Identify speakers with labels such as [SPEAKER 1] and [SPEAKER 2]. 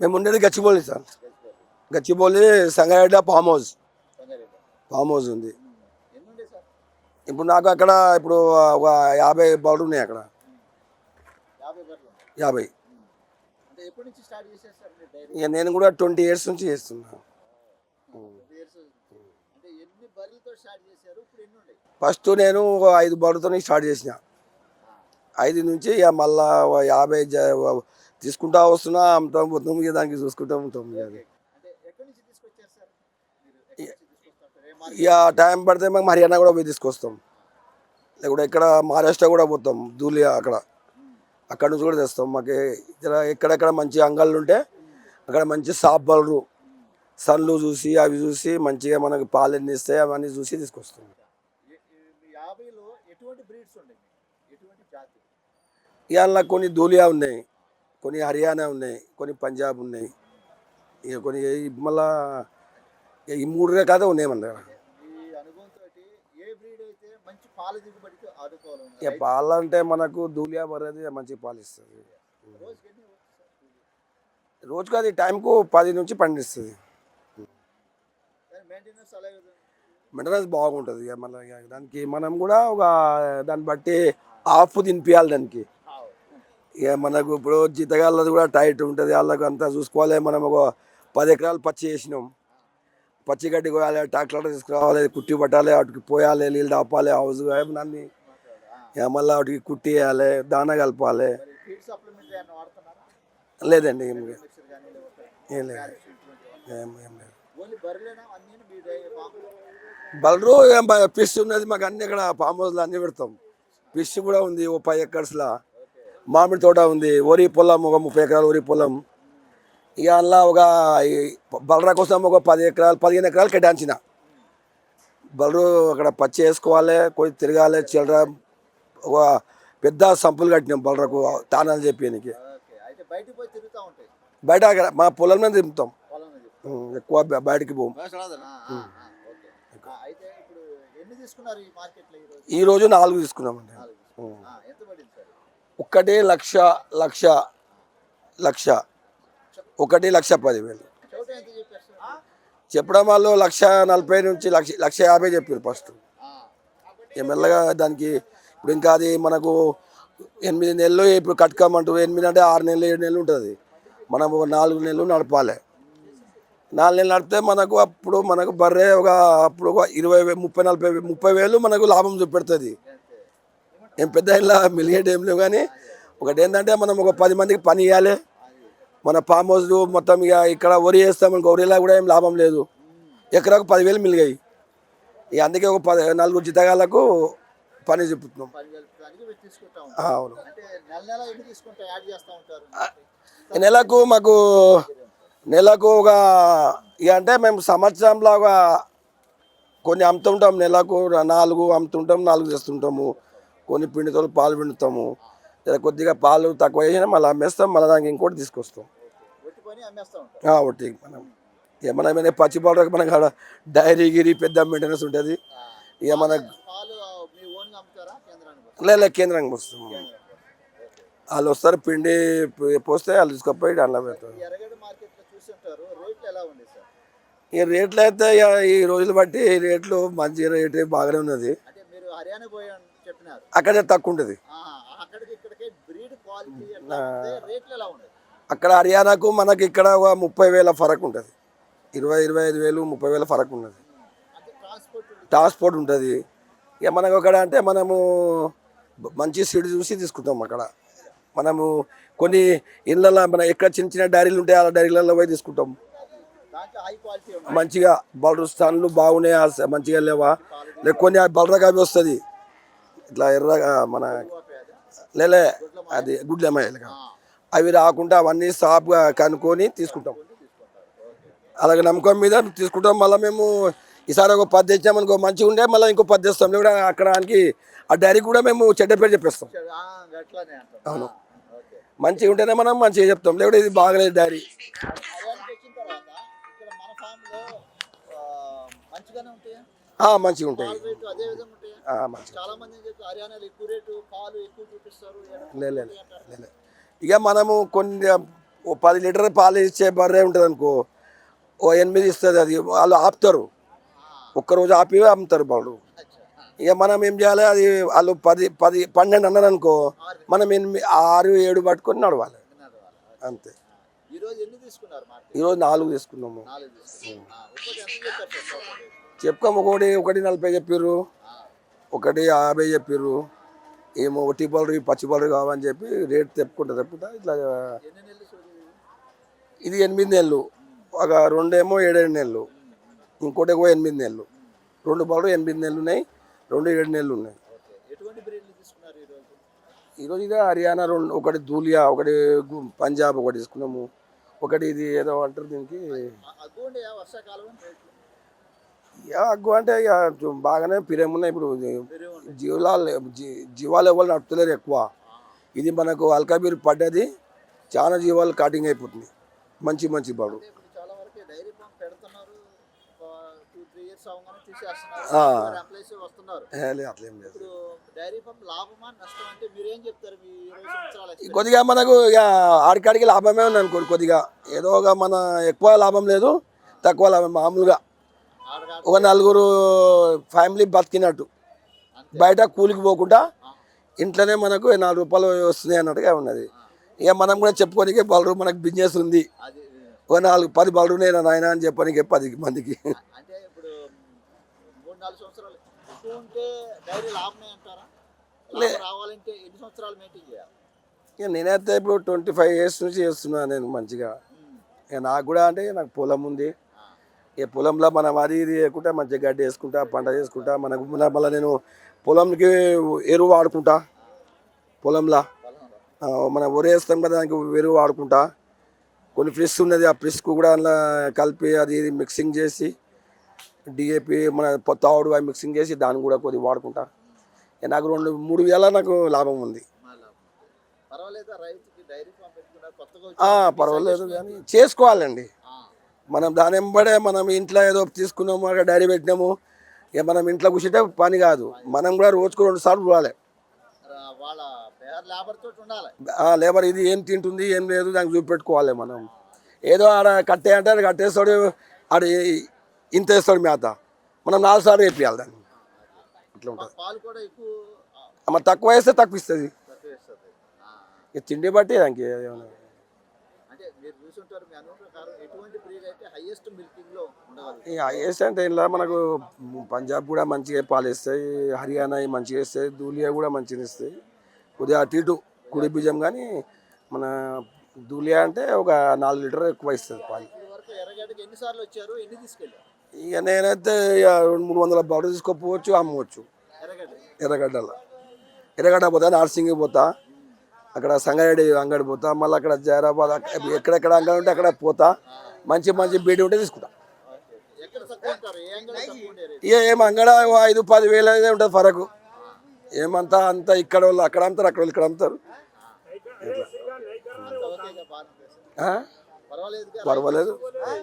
[SPEAKER 1] మేము ఉండేది Gachibowli sir. Gachibowli Sangareddy farm house. Farm house ఉంది.
[SPEAKER 2] సార్
[SPEAKER 1] ఇప్పుడు నాకు అక్కడ ఇప్పుడు ఒక యాభై బౌలు ఉన్నాయి అక్కడ.
[SPEAKER 2] యాభై.
[SPEAKER 1] ఇక నేను కూడా ట్వంటీ ఇయర్స్ నుంచి చేస్తున్నా. ఫస్ట్ నేను ఒక ఐదు బౌలతో స్టార్ట్ చేసిన. ఐదు నుంచి ఇక మళ్ళా యాభై జ- తీసుకుంటా వస్తున్నా అమ్ముతాం పోతాం ఇక దానికి చూసుకుంటా ఉంటాం ఇక. ఇక టైం పడితే మేము హర్యానా కూడా పోయి తీసుకొస్తాం. లేకుంటే ఇక్కడ మహారాష్ట్ర కూడా పోతాం ధూలియా అక్కడ. అక్కడ నుంచి కూడా తెస్తాం. మాకు ఇక్కడ ఎక్కడెక్కడ మంచి అంగళ్ళు ఉంటే అక్కడ మంచి సాప్ బలరు సన్లు చూసి అవి చూసి మంచిగా మనకి పాలు ఎన్ని ఇస్తాయి అవన్నీ చూసి తీసుకొస్తాం. ఇవాళ కొన్ని ధూలియా ఉన్నాయి. కొన్ని హర్యానా ఉన్నాయి కొన్ని పంజాబ్ ఉన్నాయి. ఇక కొన్ని మళ్ళా ఈ మూడు రకాలు ఉన్నాయి మన దగ్గర. ఇక పాలు అంటే మనకు ధూలియా బర్రెది మంచి పాలు ఇస్తుంది.
[SPEAKER 2] రోజుకి
[SPEAKER 1] అది టైంకు పది నుంచి పండిస్తుంది
[SPEAKER 2] దాని మెయింటెనెన్స్
[SPEAKER 1] బాగుంటుంది. ఇక మన ఇక దానికి మనం కూడా ఒక దాన్ని బట్టి ఆఫ్ తినిపించాలి దానికి. ఇక మనకు ఇప్పుడు జీతగాళ్ళది కూడా టైట్ ఉంటుంది. వాళ్ళకు అంతా చూసుకోవాలి. మనం ఒక పది ఎకరాలు పచ్చి వేసినాం పచ్చి గడ్డి కోయాలి ట్రాక్టర్ తీసుకురావాలి కుట్టి పట్టాలి వాటికి పోయాలి నీళ్ళు దాపాలి హౌస్ అన్ని. ఇక మళ్ళీ వాటికి కుట్టి వేయాలి దాన కలపాలి. లేదండి ఏం లేదు. ఏం లేదు. ఏం ఏం లేదు. బలరు ఏం పిస్ ఫిష్ ఉన్నది మాకు అన్ని ఇక్కడ ఫామ్ హౌస్లో అన్ని పెడతాం. ఫిష్ కూడా ఉంది ఓ ఫైవ్ ఎకర్స్లో మామిడి తోట ఉంది వరి పొలం ఒక ముప్పై ఎకరాలు వరి పొలం. ఇక అందులో ఒక బలరా కోసం ఒక పది ఎకరాలు పదిహేను ఎకరాలు కేటాయించిన. బలరు అక్కడ పచ్చి వేసుకోవాలి కొంచెం తిరగాలి చిల్లర ఒక పెద్ద సంపులు కట్టినాం బలరకు తానాలు
[SPEAKER 2] తిరుగుతూ ఉంటాయి
[SPEAKER 1] బయట మా పొలం మీద
[SPEAKER 2] చెప్పి
[SPEAKER 1] ఉం, ఎక్కువ బయటికి పోం.
[SPEAKER 2] ఈరోజు
[SPEAKER 1] ఈ రోజు? నాలుగు తీసుకున్నామండి. ఒక్కటే లక్ష లక్ష లక్ష. ఒకటి లక్ష పదివేలు. చెప్పడం వాళ్ళు లక్ష నలభై నుంచి లక్ష లక్ష యాభై చెప్పారు ఫస్ట్. ఇక మెల్లగా దానికి ఇప్పుడు ఇంకా అది మనకు ఎనిమిది నెలలు ఇప్పుడు కట్టుకోమంటూ ఎనిమిది అంటే ఆరు నెలలు ఏడు నెలలు ఉంటుంది. మనం ఒక నాలుగు నెలలు నడపాలి. నాలుగు నెలలు నడిపితే మనకు అప్పుడు మనకు బర్రె ఒక అప్పుడు ఒక ఇరవై ముప్పై నలభై ముప్పై వేలు మనకు లాభం చూపెడుతుంది. ఏం పెద్ద ఇలా మిలిగేట్ ఏం లేవు కానీ ఒకటి ఏంటంటే మనం ఒక పది మందికి పని ఇవ్వాలి మన ఫామ్ హౌస్ మొత్తం ఇక ఇక్కడ వరి వేస్తాం మనకు వరిలా కూడా ఏం లాభం లేదు. ఎకరాకు పదివేలు మిలిగాయి. ఇక అందుకే ఒక పది నలుగురు చిత్తగాళ్ళకు పని చెప్తున్నాం. అవును.
[SPEAKER 2] చేస్తూ
[SPEAKER 1] నెలకు మాకు నెలకు ఒక ఇక అంటే మేము సంవత్సరంలో ఒక కొన్ని అమ్ముతుంటాం నెలకు నాలుగు అమ్ముతుంటాం నాలుగు చేస్తుంటాము. కొన్ని పిండితో పాలు పిండుతాము. ఇలా కొద్దిగా పాలు తక్కువ చేసినా మళ్ళీ అమ్మేస్తాం మళ్ళీ దానికి ఇంకోటి తీసుకొస్తాం.
[SPEAKER 2] ఒట్టి
[SPEAKER 1] ఒకటి మనం ఇక ఏమైనా పచ్చి పాలు మనకు ఆడ డైరీ గిరి పెద్ద మెయింటెనెన్స్ ఉంటుంది. ఇక
[SPEAKER 2] మన
[SPEAKER 1] లేదు కేంద్రానికి వస్తాం. వాళ్ళు వస్తారు పిండి పోస్తే వాళ్ళు తీసుకొపోయి అన్నం పెడతారు.
[SPEAKER 2] ఈ రేట్లు
[SPEAKER 1] అయితే ఇక ఈ రోజులు బట్టి రేట్లు మంచి రేట్ బాగానే ఉన్నది. అక్కడే తక్కువ ఉంటుంది అక్కడ హర్యానాకు మనకి ఇక్కడ ఒక ముప్పై వేల ఫరక్ ఉంటుంది. ఇరవై ఇరవై ఐదు వేలు ముప్పై వేల ఫరక్ ఉన్నది.
[SPEAKER 2] ట్రాన్స్పోర్ట్
[SPEAKER 1] ఉంటుంది. ఇక మనకు అక్కడ అంటే మనము మంచి సీడ్ చూసి తీసుకుంటాం అక్కడ. మనము కొన్ని ఇళ్ళల్లో మన ఎక్కడ చిన్న చిన్న డైరీలు ఉంటాయి ఆ డైరీలలో పోయి తీసుకుంటాం. మంచిగా బలరు స్థానాలు బాగున్నాయా మంచిగా లేవా? లేక కొన్ని బలరగా అవి వస్తుంది. ఇట్లా ఎర్రగా మన లేలే అది గుడ్లమ్మాయిలుగా అవి రాకుండా అవన్నీ సాఫ్గా కనుక్కొని తీసుకుంటాం. అలాగే నమ్మకం మీద తీసుకుంటాం. మళ్ళీ మేము ఈసారి ఒక పది తెచ్చామనుకో మంచిగా ఉండే మళ్ళీ ఇంకో పది తెస్తాం. లేకుంటే అక్కడ దానికి ఆ డైరీ కూడా మేము చెడ్డ పేరు చెప్పేస్తాం. అవును. మంచిగా ఉంటేనే మనం మంచిగా చెప్తాం. లేకుంటే ఇది బాగలేదు డైరీ. మంచిగా ఉంటాయి. ఇక మనము కొన్ని పది లీటర్ పాలు ఇచ్చే బర్రె ఉంటుంది అనుకో ఓ ఎనిమిది ఇస్తుంది అది వాళ్ళు ఆపుతారు. ఒక్కరోజు ఆపి అమ్ముతారు వాళ్ళు. ఇక మనం ఏం చేయాలి? అది వాళ్ళు పది పది పన్నెండు అన్నారు అనుకో మనం ఎనిమిది ఆరు ఏడు పట్టుకొని నడవాలి. అంతే. ఈరోజు నాలుగు తీసుకున్నాము.
[SPEAKER 2] చెప్పారు సార్ ఒకటి?
[SPEAKER 1] ఒకటి నలభై చెప్పిర్రు.
[SPEAKER 2] ఆ,
[SPEAKER 1] ఒకటి యాభై చెప్పిర్రు. ఏమో ఒట్టి పళ్ళు పచ్చి పళ్ళు కావని చెప్పి రేట్ తెప్పుకుంటా తెప్పుకుంటా ఇట్లా ఇది ఎనిమిది నెలలు. ఒక రెండేమో ఏడేడు నెలలు. ఇంకోటి ఏమో ఎనిమిది నెలలు. రెండు పళ్ళు ఎనిమిది నెలలు ఉన్నాయి రెండు ఏడు నెలలు ఉన్నాయి. ఈరోజు? ఇదే హర్యానా రెండు ఒకటి దూలియా ఒకటి పంజాబ్ ఒకటి తీసుకున్నాము. ఒకటి ఇది ఏదో అంటారు దీనికి
[SPEAKER 2] అగ్గుండే వర్షాకాలం రేట్లు
[SPEAKER 1] ఇక అగ్గు అంటే ఇక బాగానే పిరేమున్నాయి ఇప్పుడు జీవాలు జీవాలు ఎవరు నడుపుతలేరు ఎక్కువ. ఇది మనకు అల్కాబీర్ పడ్డది చాలా జీవాలు కటింగ్ అయిపోతుంది. మంచి మంచి బాడు. అట్లేం లేదు? కొద్దిగా మనకు ఇక ఆడికాడికి లాభమే ఉంది అనుకోండి కొద్దిగా. ఏదో ఒక మన ఎక్కువ లాభం లేదు తక్కువ లాభం మామూలుగా. ఒక నలుగురు ఫ్యామిలీ బతికినట్టు. బయట కూలికి పోకుండా. ఇంట్లోనే మనకు నాలుగు రూపాయలు వస్తున్నాయి అన్నట్టుగా ఉన్నది. ఇక మనం కూడా చెప్పుకోనికి బలరు మనకు బిజినెస్ ఉంది. ఒక నాలుగు పది బలరు నేను నాయన అని చెప్పడానికి పది మందికి. నేనైతే ఇప్పుడు ట్వంటీ ఫైవ్ ఇయర్స్ నుంచి చేస్తున్నాను నేను మంచిగా. ఇక నాకు కూడా అంటే నాకు పొలం ఉంది. ఇక పొలంలో మనం అది ఇది వేసుకుంటా మంచిగా గడ్డి వేసుకుంటా పంట చేసుకుంటా మనకు మన- మళ్ళీ నేను పొలంకి ఎరువు వాడుకుంటా పొలంలో మనం ఒరేస్తాం కదా దానికి ఎరువు వాడుకుంటా కొన్ని ఫ్రిస్ ఉన్నది ఆ ఫ్రిస్కు కూడా అందులో కలిపి అది ఇది మిక్సింగ్ చేసి డిఏపి మన తావుడు అవి మిక్సింగ్ చేసి దాన్ని కూడా కొద్దిగా వాడుకుంటా నాకు రెండు మూడు వేల నాకు లాభం ఉంది.
[SPEAKER 2] పర్వాలేదా
[SPEAKER 1] కానీ? చేసుకోవాలండి. మనం దాని వెంబడే మనం ఇంట్లో ఏదో తీసుకున్నాము అక్కడ డైరీ పెట్టినాము ఇక మనం ఇంట్లో కూర్చుంటే పని కాదు. మనం కూడా రోజుకు రెండు సార్లు చూడాలి
[SPEAKER 2] లేబర్
[SPEAKER 1] ఇది ఏం తింటుంది ఏం లేదు దానికి చూపెట్టుకోవాలి మనం. ఏదో ఆడ కట్టే అంటే కట్టేస్తాడు ఆడ ఇంత వేస్తాడు మేత. మనం నాలుగు సార్లు వేపియాలి దాన్ని. ఇట్లా ఉంటుంది. మరి తక్కువ వేస్తే తక్కువ ఇస్తుంది. తిండి బట్టి దానికి
[SPEAKER 2] మీరు చూసుంటారు మీ అనుభవం ప్రకారం ఎటువంటి బ్రీడ్ అయితే హైయెస్ట్ ఉండగలదు
[SPEAKER 1] ఇక ఐఎస్ అంటే ఇలా మనకు పంజాబ్ కూడా మంచిగా పాలు ఇస్తాయి హర్యానా మంచిగా ఇస్తాయి దూలియా కూడా మంచిగా ఇస్తాయి కొద్దిగా అటు ఇటు కుడి బీజం కానీ మన దూలియా అంటే ఒక నాలుగు లీటర్ ఎక్కువ ఇస్తుంది పాలు.
[SPEAKER 2] ఎర్రగడ్డకి ఎన్నిసార్లు వచ్చారు? ఎన్ని తీసుకెళ్ళారు?
[SPEAKER 1] ఇక నేనైతే ఇక రెండు మూడు వందల బాటలు తీసుకోపోవచ్చు అమ్మవచ్చు.
[SPEAKER 2] ఎర్రగడ్డ.
[SPEAKER 1] ఎర్రగడ్డలో. ఎర్రగడ్డ పోతా నార్సింగ్ పోతా. అక్కడ సంగారెడ్డి అంగడి పోతా మళ్ళీ అక్కడ జైరాబాద్ ఎక్కడెక్కడ అంగడి ఉంటే అక్కడ పోతా మంచి మంచి బీడి ఉంటే తీసుకుంటా. ఇక ఏం అంగడ ఐదు పది వేలు అయితే ఉంటుంది ఫరకు. ఏమంతా అంతా ఇక్కడ వాళ్ళు అక్కడ అమ్ముతారు అక్కడ వాళ్ళు ఇక్కడ అమ్ముతారు. పర్వాలేదు.